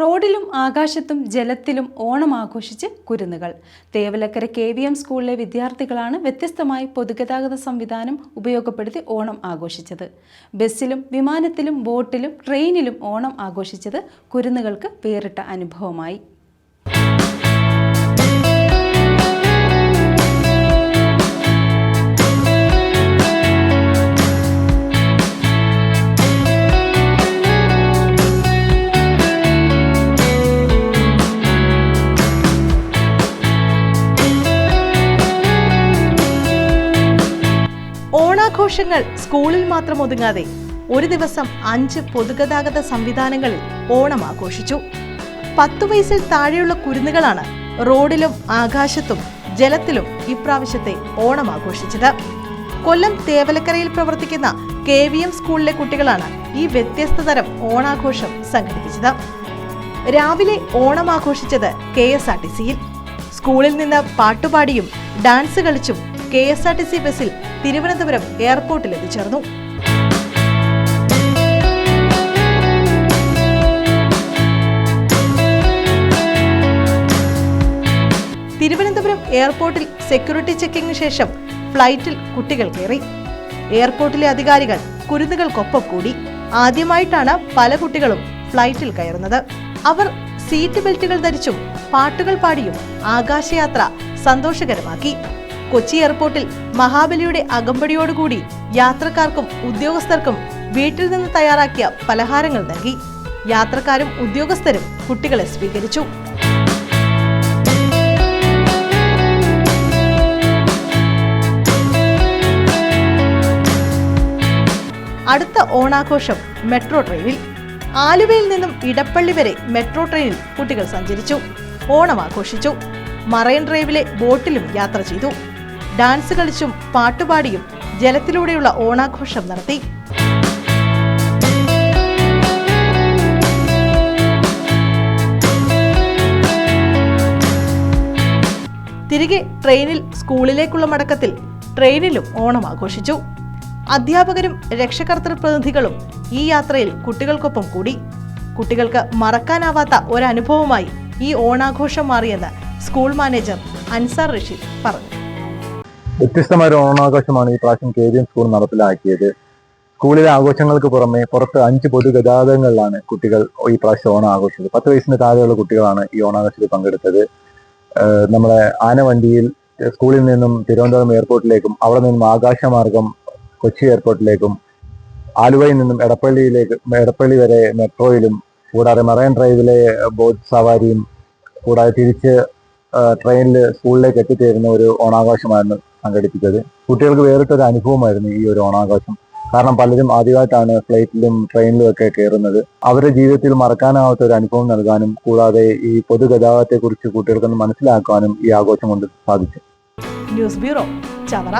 റോഡിലും ആകാശത്തും ജലത്തിലും ഓണം ആഘോഷിച്ച് കുരുന്നുകൾ. തേവലക്കര കെ വി എം സ്കൂളിലെ വിദ്യാർത്ഥികളാണ് വ്യത്യസ്തമായി പൊതുഗതാഗത സംവിധാനം ഉപയോഗപ്പെടുത്തി ഓണം ആഘോഷിച്ചത്. ബസ്സിലും വിമാനത്തിലും ബോട്ടിലും ട്രെയിനിലും ഓണം ആഘോഷിച്ചത് കുരുന്നുകൾക്ക് വേറിട്ട അനുഭവമായി. ഓണാഘോഷങ്ങൾ സ്കൂളിൽ മാത്രം ഒതുങ്ങാതെ ഒരു ദിവസം അഞ്ച് പൊതുഗതാഗത സംവിധാനങ്ങളിൽ ഓണം ആഘോഷിച്ചു. പത്തു വയസ്സിൽ താഴെയുള്ള കുരുന്നുകളാണ് റോഡിലും ആകാശത്തും ജലത്തിലും ഇപ്രാവശ്യത്തെ ഓണം ആഘോഷിച്ചത്. കൊല്ലം തേവലക്കരയിൽ പ്രവർത്തിക്കുന്ന കെ വി എം സ്കൂളിലെ കുട്ടികളാണ് ഈ വ്യത്യസ്ത തരം ഓണാഘോഷം സംഘടിപ്പിച്ചത്. രാവിലെ ഓണം ആഘോഷിച്ചത് കെ എസ് ആർ ടി സിയിൽ. സ്കൂളിൽ നിന്ന് പാട്ടുപാടിയും ഡാൻസ് കളിച്ചും K S R T C ബസ്സിൽ തിരുവനന്തപുരം എയർപോർട്ടിൽ എത്തിച്ചേർന്നു. തിരുവനന്തപുരം എയർപോർട്ടിൽ സെക്യൂരിറ്റി ചെക്കിംഗിന് ശേഷം ഫ്ലൈറ്റിൽ കുട്ടികൾ കയറി. എയർപോർട്ടിലെ അധികാരികൾ കുരുന്നുകൾക്കൊപ്പം കൂടി. ആദ്യമായിട്ടാണ് പല കുട്ടികളും ഫ്ലൈറ്റിൽ കയറുന്നത്. അവർ സീറ്റ് ബെൽറ്റുകൾ ധരിച്ചും പാട്ടുകൾ പാടിയും ആകാശയാത്ര സന്തോഷകരമാക്കി. കൊച്ചി എയർപോർട്ടിൽ മഹാബലിയുടെ അകമ്പടിയോടുകൂടി യാത്രക്കാർക്കും ഉദ്യോഗസ്ഥർക്കും വീട്ടിൽ നിന്ന് തയ്യാറാക്കിയ പലഹാരങ്ങൾ നൽകി. യാത്രക്കാരും ഉദ്യോഗസ്ഥരും കുട്ടികളെ സ്വീകരിച്ചു. അടുത്ത ഓണാഘോഷം മെട്രോ ട്രെയിനിൽ. ആലുവയിൽ നിന്നും ഇടപ്പള്ളി വരെ മെട്രോ ട്രെയിനിൽ കുട്ടികൾ സഞ്ചരിച്ചു. ഓണം ആഘോഷിച്ചു. മറൈൻ ഡ്രൈവിലെ ബോട്ടിലും യാത്ര ചെയ്തു. ഡാൻസ് കളിച്ചും പാട്ടുപാടിയും ജലത്തിലൂടെയുള്ള ഓണാഘോഷം നടത്തി. തിരികെ ട്രെയിനിൽ സ്കൂളിലേക്കുള്ള മടക്കത്തിൽ ട്രെയിനിലും ഓണം ആഘോഷിച്ചു. അധ്യാപകരും രക്ഷകർത്തൃ പ്രതിനിധികളും ഈ യാത്രയിൽ കുട്ടികൾക്കൊപ്പം കൂടി. കുട്ടികൾക്ക് മറക്കാനാവാത്ത ഒരനുഭവമായി ഈ ഓണാഘോഷം മാറിയെന്ന് സ്കൂൾ മാനേജർ അൻസാർ റഷീദ് പറഞ്ഞു. വ്യത്യസ്തമായ ഒരു ഓണാഘോഷമാണ് ഈ പ്രാവശ്യം കെ വി എം സ്കൂൾ നടപ്പിലാക്കിയത്. സ്കൂളിലെ ആഘോഷങ്ങൾക്ക് പുറമെ പുറത്ത് അഞ്ച് പൊതുഗതാഗതങ്ങളിലാണ് കുട്ടികൾ ഈ പ്രാവശ്യം ഓണം ആഘോഷിച്ചത് പത്ത് വയസ്സിന് താഴെയുള്ള കുട്ടികളാണ് ഈ ഓണാഘോഷത്തിൽ പങ്കെടുത്തത്. നമ്മളെ ആനവണ്ടിയിൽ സ്കൂളിൽ നിന്നും തിരുവനന്തപുരം എയർപോർട്ടിലേക്കും അവിടെ നിന്നും ആകാശമാർഗം കൊച്ചി എയർപോർട്ടിലേക്കും ആലുവയിൽ നിന്നും എടപ്പള്ളിയിലേക്ക് എടപ്പള്ളി വരെ മെട്രോയിലും കൂടാതെ മറൈൻ ഡ്രൈവിലെ ബോട്ട് സവാരിയും കൂടാതെ തിരിച്ച് ട്രെയിനിൽ സ്കൂളിലേക്ക് എത്തിച്ചേരുന്ന ഒരു ഓണാഘോഷമായിരുന്നു സംഘടിപ്പിച്ചത്. കുട്ടികൾക്ക് വേറിട്ടൊരു അനുഭവമായിരുന്നു ഈ ഒരു ഓണാഘോഷം. കാരണം പലരും ആദ്യമായിട്ടാണ് ഫ്ലൈറ്റിലും ട്രെയിനിലും ഒക്കെ കയറുന്നത്. അവരുടെ ജീവിതത്തിൽ മറക്കാനാവാത്ത ഒരു അനുഭവം നൽകാനും കൂടാതെ ഈ പൊതുഗതാഗതത്തെ കുറിച്ച് കുട്ടികൾക്കൊന്ന് മനസ്സിലാക്കാനും ഈ ആഘോഷം കൊണ്ട് സാധിച്ചു. News bureau Chavara.